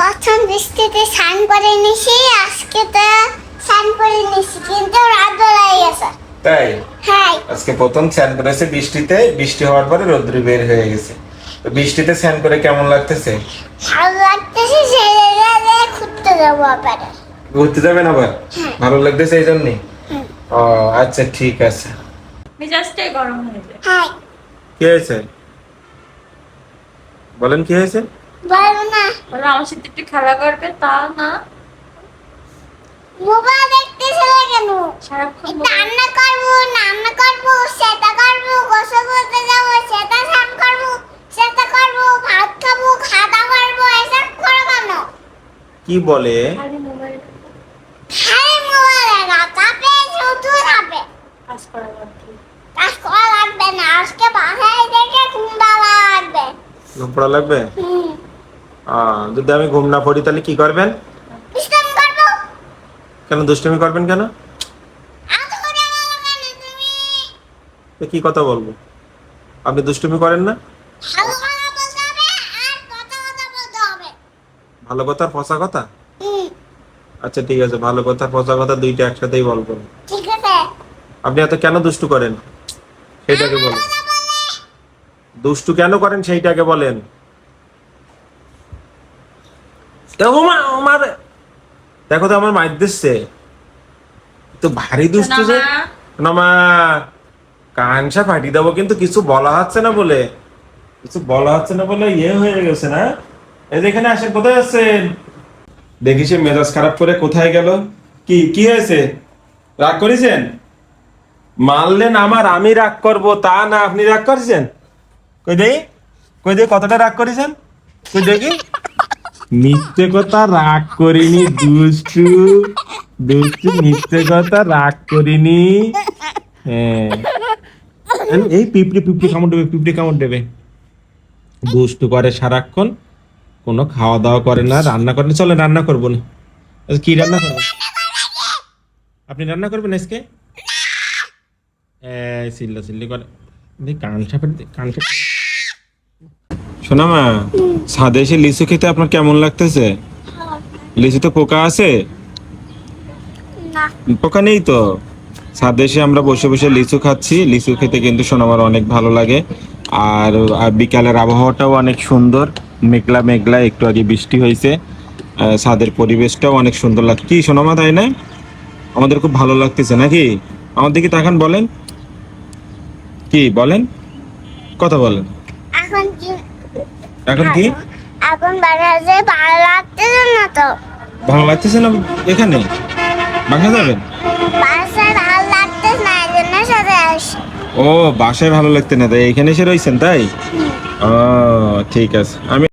প্রথম বৃষ্টিতে স্নান করে নিছি আজকে তো স্নান করে নিছি কিন্তু রাত বেলায় গেছে। তাই? হ্যাঁ। আজকে প্রথম স্নান করেছে বৃষ্টিতে বৃষ্টি হওয়ার পরে রোদ্র বের হয়ে গেছে। তো বৃষ্টিতে স্নান করে কেমন লাগতেছে? ভালো লাগতেছে সেই জায়গায় ঘুরতে যাব আবার। ঘুরতে যাবেন আবার? ভালো লাগতেছে এই জন্যে? ও আচ্ছা ঠিক আছে। মেজাজটাই গরম হয়ে যায়। হ্যাঁ। কি হয়েছে? বলেন কি হয়েছে? বলো না। বলো আমার সাথে একটু খেলা করবে তা না। মোবাইল দেখতেছে না কেন? সারাক্ষণ রান্না করব রান্না করব সেটা করব গোসল করতে যাব সেটা স্নান করব সেটা করব ভাত খাব খাওয়া করব এসব করো কেন? কি বলে? খালি মোবাইল না তাপে শুধু খাবে কাজ করা বাদ কাজ করা লাগবে না আজকে বাসায় দেখে ঘুমটা লাগবে। ঘুম পড়া লাগবে? যদি আমি ঘুম না পড়ি তাহলে কি করবেন? কেন দুষ্টুমি করবেন কেন? কি কথা বলব? আপনি দুষ্টুমি করেন না? ভালো কথা আর কথা কথা আচ্ছা ঠিক আছে ভালো কথা পচা কথা দুইটা একসাথেই বলব। আপনি এত কেন দুষ্টু করেন? সেইটাকে বলেন। দুষ্টু কেন করেন সেইটাকে বলেন। দেখো মা আমার দেখো তো আমার মাইর দিচ্ছে তো ভারী দুষ্টু যে। না মা কানসা ফাটিয়ে দেবো কিন্তু কিছু বলা হচ্ছে না বলে। কিছু বলা হচ্ছে না বলে ইয়ে হয়ে গেছে না? এই যে এখানে আসেন কোথায় আছেন? দেখি সে মেজাজ খারাপ করে কোথায় গেল। কি কি হয়েছে? রাগ করেছেন? মারলেন আমার আমি রাগ করব তা না আপনি রাগ করেছেন? কই দেই? কই দেই কতটা রাগ করেছেন? কই দেখি মিথ্যে কথা রাগ করিনি দুষ্টু। দুষ্টু মিথ্যে কথা রাগ করিনি। হ্যাঁ। এই পিঁপড়ে পিঁপড়ে কামড় দেবে পিঁপড়ে কামড় দেবে। দুষ্টু করে সারাক্ষণ কোনো খাওয়া দাওয়া করে না রান্না করে না। চলে রান্না করব না। আচ্ছা, কি রান্না করবেন আপনি রান্না করবেন আজকে? সিল্লা সিল্লি করে। কান সাপের কান সাপ শোনা মা ছাদে এসে লিচু খেতে আপনার কেমন লাগতেছে? লিচুতে পোকা আছে? পোকা নেই তো? ছাদে এসে আমরা বসে বসে লিচু খাচ্ছি লিচু খেতে কিন্তু সোনামার অনেক ভালো লাগে। আর বিকালের আবহাওয়াটাও অনেক সুন্দর মেঘলা মেঘলা একটু আগে বৃষ্টি হয়েছে। ছাদের পরিবেশটাও অনেক সুন্দর লাগছে। কি সোনামা তাই না? আমাদের খুব ভালো লাগতেছে নাকি? আমার দিকে তাকান বলেন। কি বলেন? কথা বলেন। এখন এখন কি? এখন বাংলাদেশে ভালো লাগতেছে না তো। ভালো লাগতেছে না এখানে? বাসা যাবেন? বাসায় ভালো লাগতেছে না সাথে আসি। ও বাসায় ভালো লাগতে না তাই এখানে এসে রয়েছেন তাই? ও ঠিক আছে। আমি